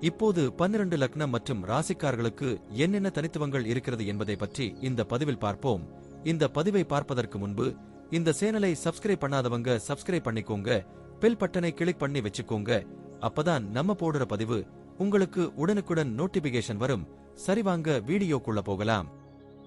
இப்போது பன்னிரண்டு லக்னம் மற்றும் ராசிக்காரர்களுக்கு என்னென்ன தனித்துவங்கள் இருக்கிறது என்பதை பற்றி இந்த பதிவில் பார்ப்போம். இந்த பதிவை பார்ப்பதற்கு முன்பு இந்த சேனலை சப்ஸ்கிரைப் பண்ணாதவங்க சப்ஸ்கிரைப் பண்ணிக்கோங்க பெல் பட்டனை கிளிக் பண்ணி வச்சுக்கோங்க. அப்பதான் நம்ம போடுற பதிவு உங்களுக்கு உடனுக்குடன் நோட்டிபிகேஷன் வரும். சரிவாங்க வீடியோக்குள்ள போகலாம்.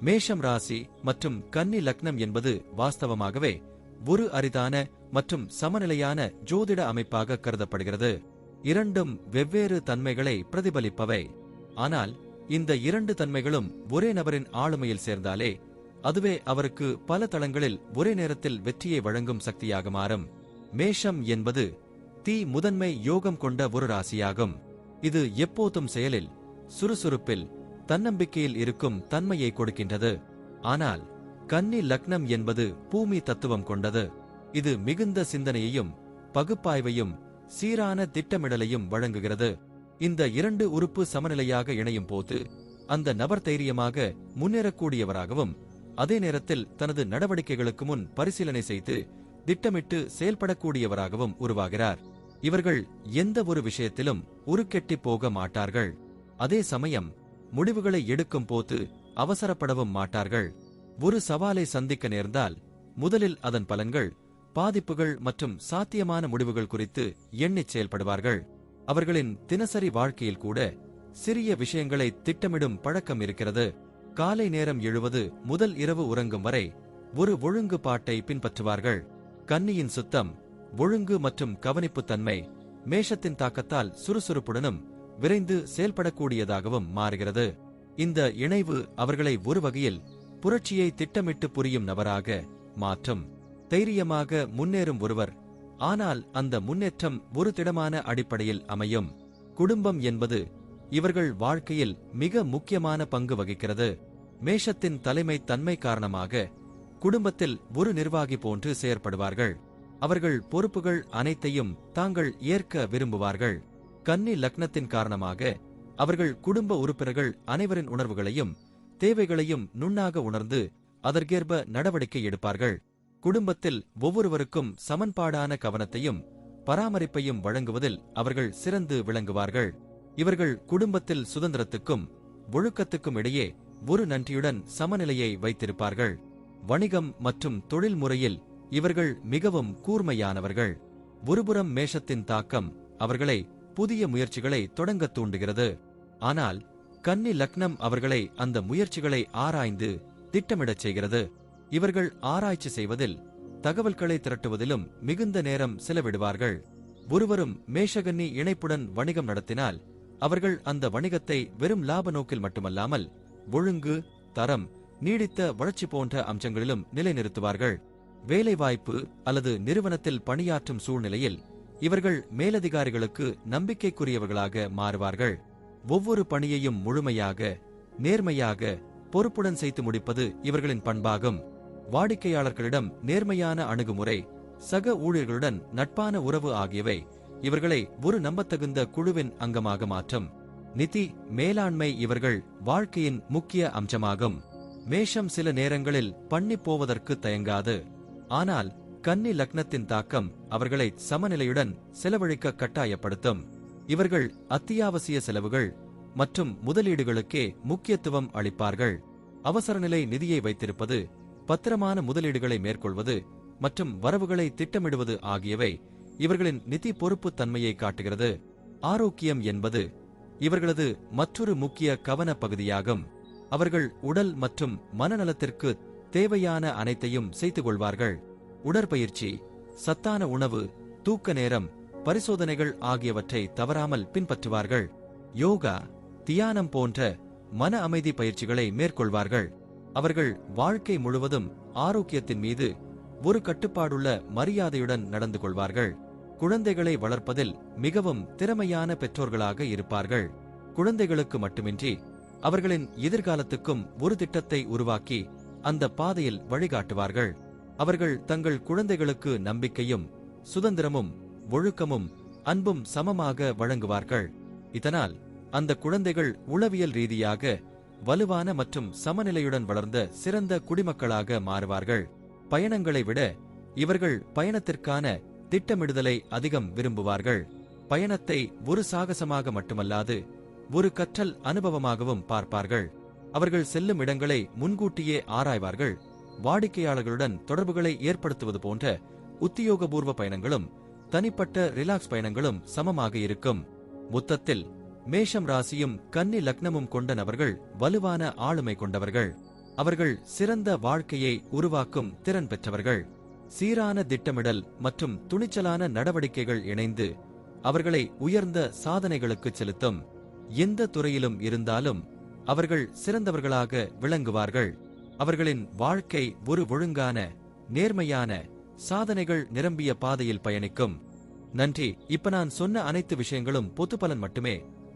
மேஷம் ராசி மற்றும் கன்னி லக்னம் என்பது வாஸ்தவமாகவே ஒரு அரிதான மற்றும் சமநிலையான ஜோதிட அமைப்பாக கருதப்படுகிறது. இரண்டும் வெவ்வேறு தன்மைகளை பிரதிபலிப்பவை. ஆனால் இந்த இரண்டு தன்மைகளும் ஒரே நபரின் ஆளுமையில் சேர்ந்தாலே அதுவே அவருக்கு பல தளங்களில் ஒரே நேரத்தில் வெற்றியை வழங்கும் சக்தியாக மாறும். மேஷம் என்பது தீ முதன்மை யோகம் கொண்ட ஒரு ராசியாகும். இது எப்போதும் செயலில் சுறுசுறுப்பில் தன்னம்பிக்கையில் இருக்கும் தன்மையை கொடுக்கின்றது. ஆனால் கன்னி லக்னம் என்பது பூமி தத்துவம் கொண்டது. இது மிகுந்த சிந்தனையையும் பகுப்பாய்வையும் சீரான திட்டமிடலையும் வழங்குகிறது. இந்த இரண்டு உறுப்பு சமநிலையாக இணையும் போது அந்த நபர் தைரியமாக முன்னேறக்கூடியவராகவும் அதே நேரத்தில் தனது நடவடிக்கைகளுக்கு முன் பரிசீலனை செய்து திட்டமிட்டு செயல்படக்கூடியவராகவும் உருவாகிறார். இவர்கள் எந்த ஒரு விஷயத்திலும் உருக்கெட்டி போக மாட்டார்கள். அதே சமயம் முடிவுகளை எடுக்கும் போது அவசரப்படவும் மாட்டார்கள். ஒரு சவாலை சந்திக்க நேர்ந்தால் முதலில் அதன் பலன்கள் பாதிப்புகள் மற்றும் சாத்தியமான முடிவுகள் குறித்து எண்ணிச் செயல்படுவார்கள். அவர்களின் தினசரி வாழ்க்கையில் கூட சிறிய விஷயங்களை திட்டமிடும் பழக்கம் இருக்கிறது. காலை நேரம் எழுவது முதல் இரவு உறங்கும் வரை ஒரு ஒழுங்கு பாட்டை பின்பற்றுவார்கள். கன்னியின் சுத்தம் ஒழுங்கு மற்றும் கவனிப்பு தன்மை மேஷத்தின் தாக்கத்தால் சுறுசுறுப்புடனும் விரைந்து செயல்படக்கூடியதாகவும் மாறுகிறது. இந்த இணைவு அவர்களை ஒரு வகையில் புரட்சியை திட்டமிட்டு புரியும் நபராக மாற்றும். தைரியமாக முன்னேறும் ஒருவர். ஆனால் அந்த முன்னேற்றம் ஒரு திடமான அடிப்படையில் அமையும். குடும்பம் என்பது இவர்கள் வாழ்க்கையில் மிக முக்கியமான பங்கு வகிக்கிறது. மேஷத்தின் தலைமை தன்மை காரணமாக குடும்பத்தில் ஒரு நிர்வாகி போன்று செயற்படுவார்கள். அவர்கள் பொறுப்புகள் அனைத்தையும் தாங்கள் ஏற்க விரும்புவார்கள். கன்னி லக்னத்தின் காரணமாக அவர்கள் குடும்ப உறுப்பினர்கள் அனைவரின் உணர்வுகளையும் தேவைகளையும் நுண்ணாக உணர்ந்து அதற்கேற்ப நடவடிக்கை எடுப்பார்கள். குடும்பத்தில் ஒவ்வொருவருக்கும் சமன்பாடான கவனத்தையும் பராமரிப்பையும் வழங்குவதில் அவர்கள் சிறந்து விளங்குவார்கள். இவர்கள் குடும்பத்தில் சுதந்திரத்துக்கும் ஒழுக்கத்துக்கும் இடையே ஒரு நன்றியுடன் சமநிலையை வைத்திருப்பார்கள். வணிகம் மற்றும் தொழில் முறையில் இவர்கள் மிகவும் கூர்மையானவர்கள். ஒருபுறம் மேஷத்தின் தாக்கம் அவர்களை புதிய முயற்சிகளை தொடங்கத் தூண்டுகிறது. ஆனால் கன்னி லக்னம் அவர்களை அந்த முயற்சிகளை ஆராய்ந்து திட்டமிடச் செய்கிறது. இவர்கள் ஆராய்ச்சி செய்வதில் தகவல்களை திரட்டுவதிலும் மிகுந்த நேரம் செலவிடுவார்கள். ஒருவரும் மேஷகன்னி இணைப்புடன் வணிகம் நடத்தினால் அவர்கள் அந்த வணிகத்தை வெறும் லாப நோக்கில் மட்டுமல்லாமல் ஒழுங்கு தரம் நீடித்த வளர்ச்சி போன்ற அம்சங்களிலும் நிலைநிறுத்துவார்கள். வேலைவாய்ப்பு அல்லது நிறுவனத்தில் பணியாற்றும் சூழ்நிலையில் இவர்கள் மேலதிகாரிகளுக்கு நம்பிக்கைக்குரியவர்களாக மாறுவார்கள். ஒவ்வொரு பணியையும் முழுமையாக நேர்மையாக பொறுப்புடன் செய்து முடிப்பது இவர்களின் பண்பாகும். வாடிக்கையாளர்களிடம் நேர்மையான அணுகுமுறை சக ஊழியர்களுடன் நட்பான உறவு ஆகியவை இவர்களை ஒரு நம்பத்தகுந்த குழுவின் அங்கமாக மாற்றும். நிதி மேலாண்மை இவர்கள் வாழ்க்கையின் முக்கிய அம்சமாகும். மேஷம் சில நேரங்களில் பண்ணிப் போவதற்கு தயங்காது. ஆனால் கன்னி லக்னத்தின் தாக்கம் அவர்களை சமநிலையுடன் செலவழிக்க கட்டாயப்படுத்தும். இவர்கள் அத்தியாவசிய செலவுகள் மற்றும் முதலீடுகளுக்கே முக்கியத்துவம் அளிப்பார்கள். அவசரநிலை நிதியை வைத்திருப்பது பத்திரமான முதலீடுகளை மேற்கொள்வது மற்றும் வரவுகளை திட்டமிடுவது ஆகியவை இவர்களின் நிதி பொறுப்பு தன்மையை காட்டுகிறது. ஆரோக்கியம் என்பது இவர்களது மற்றொரு முக்கிய கவன பகுதியாகும். அவர்கள் உடல் மற்றும் மனநலத்திற்கு தேவையான அனைத்தையும் செய்து கொள்வார்கள். உடற்பயிற்சி சத்தான உணவு தூக்க நேரம் பரிசோதனைகள் ஆகியவற்றை தவறாமல் பின்பற்றுவார்கள். யோகா தியானம் போன்ற மன அமைதி பயிற்சிகளை மேற்கொள்வார்கள். அவர்கள் வாழ்க்கை முழுவதும் ஆரோக்கியத்தின் மீது ஒரு கட்டுப்பாடுள்ள மரியாதையுடன் நடந்து கொள்வார்கள். குழந்தைகளை வளர்ப்பதில் மிகவும் திறமையான பெற்றோர்களாக இருப்பார்கள். குழந்தைகளுக்கு மட்டுமின்றி அவர்களின் எதிர்காலத்துக்கும் ஒரு திட்டத்தை உருவாக்கி அந்த பாதையில் வழிகாட்டுவார்கள். அவர்கள் தங்கள் குழந்தைகளுக்கு நம்பிக்கையும் சுதந்திரமும் ஒழுக்கமும் அன்பும் சமமாக வழங்குவார்கள். இதனால் அந்த குழந்தைகள் உளவியல் ரீதியாக வலுவான மற்றும் சமநிலையுடன் வளர்ந்த சிறந்த குடிமக்களாக மாறுவார்கள். பயணங்களை விட இவர்கள் பயணத்திற்கான திட்டமிடுதலை அதிகம் விரும்புவார்கள். பயணத்தை ஒரு சாகசமாக மட்டுமல்லாது ஒரு கற்றல் அனுபவமாகவும் பார்ப்பார்கள். அவர்கள் செல்லும் இடங்களை முன்கூட்டியே ஆராய்வார்கள். வாடிக்கையாளர்களுடன் தொடர்புகளை ஏற்படுத்துவது போன்ற உத்தியோகபூர்வ பயணங்களும் தனிப்பட்ட ரிலாக்ஸ் பயணங்களும் சமமாக இருக்கும். மொத்தத்தில் மேஷம் ராசியும் கன்னி லக்னமும் கொண்ட நபர்கள் வலுவான ஆளுமை கொண்டவர்கள். அவர்கள் சிறந்த வாழ்க்கையை உருவாக்கும் திறன் பெற்றவர்கள். சீரான திட்டமிடல் மற்றும் துணிச்சலான நடவடிக்கைகள் இணைந்து அவர்களை உயர்ந்த சாதனைகளுக்கு செலுத்தும். எந்த துறையிலும் இருந்தாலும் அவர்கள் சிறந்தவர்களாக விளங்குவார்கள். அவர்களின் வாழ்க்கை ஒரு ஒழுங்கான நேர்மையான சாதனைகள் நிரம்பிய பாதையில் பயணிக்கும். நன்றி. இப்ப நான் சொன்ன அனைத்து விஷயங்களும் பொதுப்பலன் மட்டுமே.